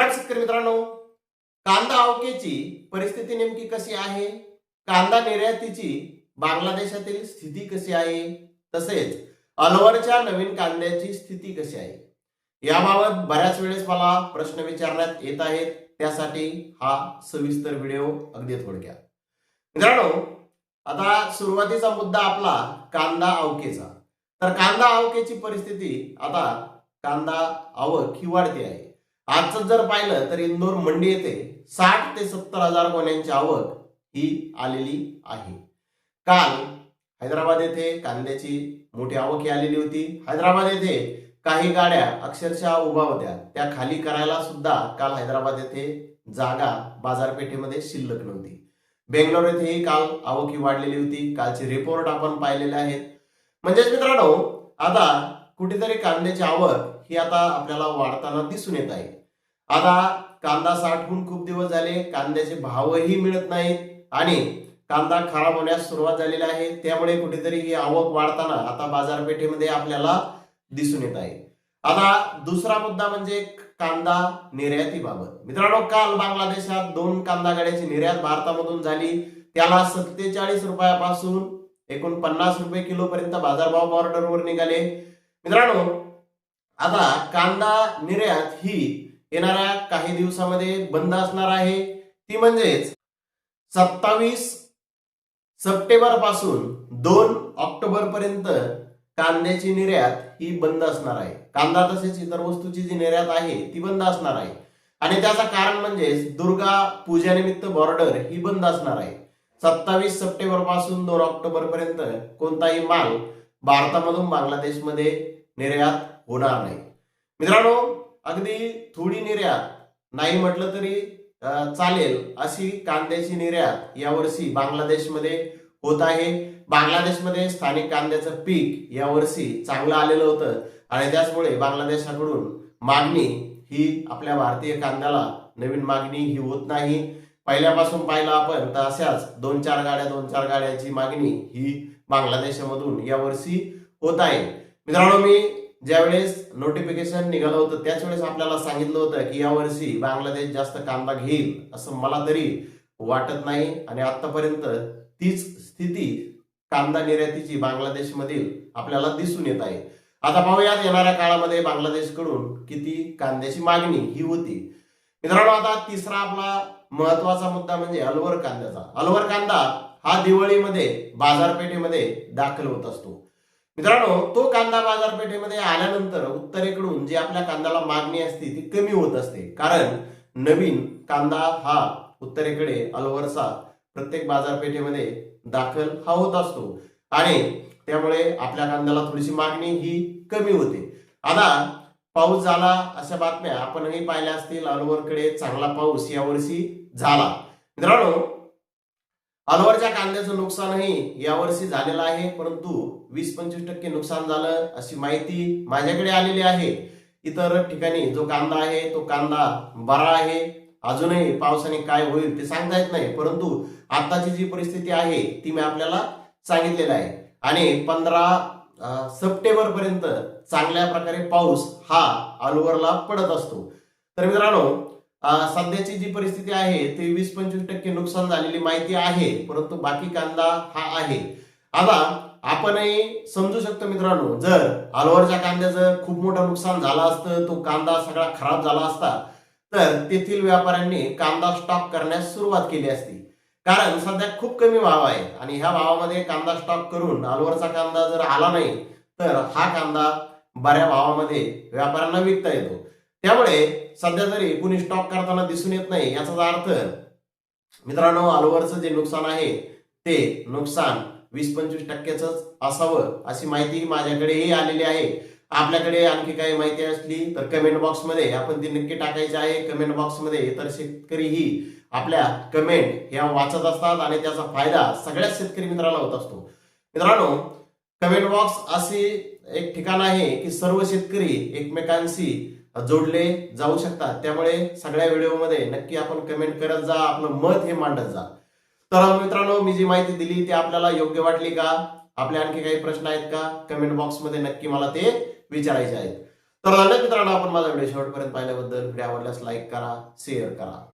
राम शेतकरी मित्रांनो कांदा आवकेची परिस्थिती नेमकी कशी आहे? कांदा निर्यातीची बांगलादेशातील स्थिती कशी आहे? तसेच अलवरच्या नवीन कांद्याची स्थिती कशी आहे? याबाबत बऱ्याच वेळेस मला प्रश्न विचारण्यात येत आहेत. त्यासाठी हा सविस्तर व्हिडिओ अगदी थोडक्यात. मित्रांनो आता सुरुवातीचा मुद्दा आपला कांदा आवकेचा. तर कांदा आवकेची परिस्थिती आता कांदा आवक ही वाढते आहे. आजच जर पाहिलं तर इंदोर मंडी येथे साठ ते सत्तर हजार गोण्यांची आवक ही आलेली आहे. काल हैदराबाद येथे कांद्याची मोठी आवक ही आलेली होती. हैदराबाद येथे काही गाड्या अक्षरशः उभा होत्या. त्या खाली करायला सुद्धा काल हैदराबाद येथे जागा बाजारपेठेमध्ये शिल्लक नव्हती. बेंगलोर येथेही काल आवक ही वाढलेली होती. कालचे रिपोर्ट आपण पाहिलेले आहेत. म्हणजेच मित्रांनो आता कुठेतरी कांद्याची आवक ही आता आपल्याला वाढताना दिसून येत आहे. आता कांदा साठवून खूप दिवस झाले कांद्याचे भावही मिळत नाहीत आणि कांदा खराब होण्यास सुरुवात झालेली आहे. त्यामुळे कुठेतरी ही आवक वाढताना आता बाजारपेठेमध्ये आपल्याला दिसून येत आहे. आता दुसरा मुद्दा म्हणजे कांदा निर्यातीबाबत. मित्रांनो काल बांगलादेशात दोन कांदा गाड्याची निर्यात भारतामधून झाली. त्याला सत्तेचाळीस रुपयापासून एकूण पन्नास रुपये किलो पर्यंत बाजारभाव बॉर्डरवर निघाले. मित्रांनो आता कांदा निर्यात ही येणाऱ्या काही दिवसामध्ये बंद असणार आहे. ती म्हणजेच सत्तावीस सप्टेंबरपासून दोन ऑक्टोबर पर्यंत कांद्याची निर्यात ही बंद असणार आहे. कांदा तसेच इतर वस्तूची जी निर्यात आहे ती बंद असणार आहे. आणि त्याचं कारण म्हणजे दुर्गा पूजानिमित्त बॉर्डर ही बंद असणार आहे. सत्तावीस सप्टेंबरपासून दोन ऑक्टोबर पर्यंत कोणताही माल भारतामधून बांगलादेशमध्ये निर्यात होणार नाही. मित्रांनो अगदी थोडी निर्यात नाही म्हटलं तरी चालेल अशी कांद्याची निर्यात यावर्षी बांगलादेशमध्ये होत आहे. बांगलादेशमध्ये स्थानिक कांद्याचं पीक यावर्षी चांगलं आलेलं होतं आणि त्याचमुळे बांगलादेशाकडून मागणी ही आपल्या भारतीय कांद्याला नवीन मागणी ही होत नाही. पहिल्यापासून पाहिलं आपण तर अशाच दोन चार गाड्या दोन चार गाड्याची मागणी ही बांगलादेशामधून यावर्षी होत आहे. मित्रांनो मी ज्यावेळेस नोटिफिकेशन निघालं होतं त्याच वेळेस आपल्याला सांगितलं होतं की यावर्षी बांगलादेश जास्त कांदा घेईल असं मला तरी वाटत नाही. आणि आतापर्यंत तीच स्थिती कांदा निर्यातीची बांगलादेशमधील आपल्याला दिसून येत आहे. आता पाहूयात येणाऱ्या काळामध्ये बांगलादेशकडून किती कांद्याची मागणी ही होती. मित्रांनो आता तिसरा आपला महत्त्वाचा मुद्दा म्हणजे अलवर कांद्याचा. अलवर कांदा हा दिवाळीमध्ये बाजारपेठेमध्ये दाखल होत असतो. मित्रांनो तो कांदा बाजारपेठेमध्ये आल्यानंतर उत्तरेकडून जी आपल्या कांद्याला मागणी असते ती कमी होत असते. कारण नवीन कांदा हा उत्तरेकडे अलवरचा प्रत्येक बाजारपेठेमध्ये दाखल हा होत असतो. आणि त्यामुळे आपल्या कांद्याला थोडीशी मागणी ही कमी होते. आता पाऊस झाला अशा बातम्या आपणही पाहिल्या असतील. अलवरकडे चांगला पाऊस यावर्षी झाला. मित्रांनो अलवरच्या कांद्याचं नुकसानही यावर्षी झालेलं आहे. परंतु वीस पंचवीस टक्के नुकसान झालं अशी माहिती माझ्याकडे आलेली आहे. इतर ठिकाणी जो कांदा आहे तो कांदा बरा आहे. अजूनही पावसाने काय होईल ते सांगता येत नाही. परंतु आताची जी परिस्थिती आहे ती मी आपल्याला सांगितलेलं आहे. आणि पंधरा सप्टेंबर पर्यंत चांगल्या प्रकारे पाऊस हा अलवरला पडत असतो. तर मित्रांनो सध्याची जी परिस्थिती आहे ते वीस पंचवीस टक्के नुकसान झालेली माहिती आहे परंतु बाकी कांदा हा आहे. आता आपणही समजू शकतो मित्रांनो जर अलवरच्या कांद्याचं खूप मोठं नुकसान झालं असतं तो कांदा सगळा खराब झाला असता तर तेथील व्यापाऱ्यांनी कांदा स्टॉक करण्यास सुरुवात केली असती. कारण सध्या खूप कमी भाव आहे. आणि ह्या भावामध्ये कांदा स्टॉक करून अलवरचा कांदा जर आला नाही तर हा कांदा बऱ्या भावामध्ये व्यापाऱ्यांना विकता येतो. त्यामुळे सध्या तरी कुणी स्टॉक करताना दिसून येत नाही याचाच अर्थ मित्रांनो अलवरचं जे नुकसान आहे ते नुकसान वीस पंचवीस टक्क्याच असावं अशी माहिती माझ्याकडेही आलेली आहे. आपल्याकडे आणखी काही माहिती असली तर कमेंट बॉक्समध्ये आपण ती नक्की टाकायची आहे. कमेंट बॉक्समध्ये तर शेतकरीही आपल्या कमेंट ह्या वाचत असतात आणि त्याचा फायदा सगळ्याच शेतकरी मित्राला होत असतो. मित्रांनो कमेंट बॉक्स असे एक ठिकाण आहे की सर्व शेतकरी एकमेकांशी जोडले जाऊ शकतात. त्यामुळे सगळ्या व्हिडिओमध्ये नक्की आपण कमेंट करत जा आपलं मत हे मांडत जा. तर मित्रांनो मी जी माहिती दिली ती आपल्याला योग्य वाटली का? आपले आणखी काही प्रश्न आहेत का? कमेंट बॉक्समध्ये नक्की मला ते विचारायचे आहेत. तर अनेक मित्रांनो आपण माझा व्हिडिओ शेवटपर्यंत पाहिल्याबद्दल. व्हिडिओ आवडल्यास लाईक करा शेअर करा.